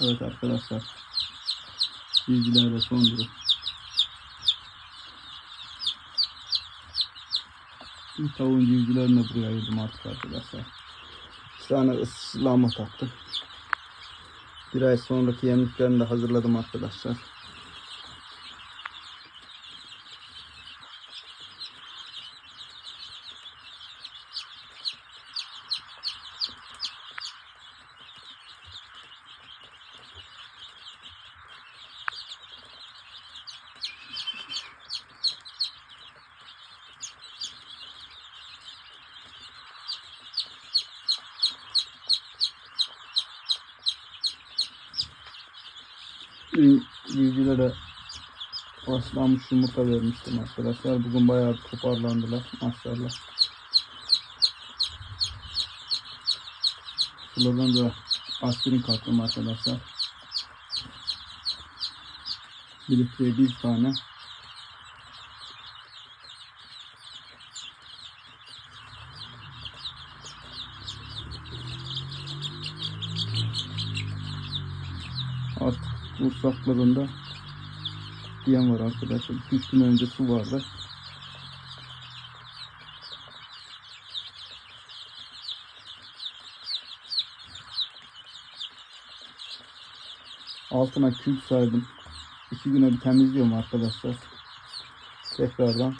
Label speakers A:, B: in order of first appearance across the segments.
A: Evet arkadaşlar. Bilgiler de son durum. Bir tavuğun civcivlerini buraya ayırdım artık arkadaşlar. Bir tane ıslama taktım. Bir ay sonraki yemliklerini de hazırladım arkadaşlar. Bilgilere başlanmış yumurta vermiştim arkadaşlar. Bugün bayağı toparlandılar maşallah. Sulardan da aspirin kattım arkadaşlar. Bir litreye bir tane. Artık kursaklarında diyen var arkadaşlar. 2 gün önce su vardı. Altına kül sardım. 2 güne bir temizliyorum arkadaşlar. Tekrardan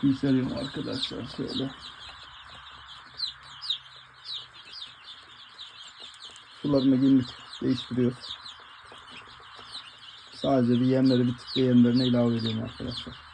A: kül seriyorum arkadaşlar şöyle. Sularını günlük değiştiriyoruz. Sadece bir yemleri bir tık yemlerine ilave ediyorum arkadaşlar.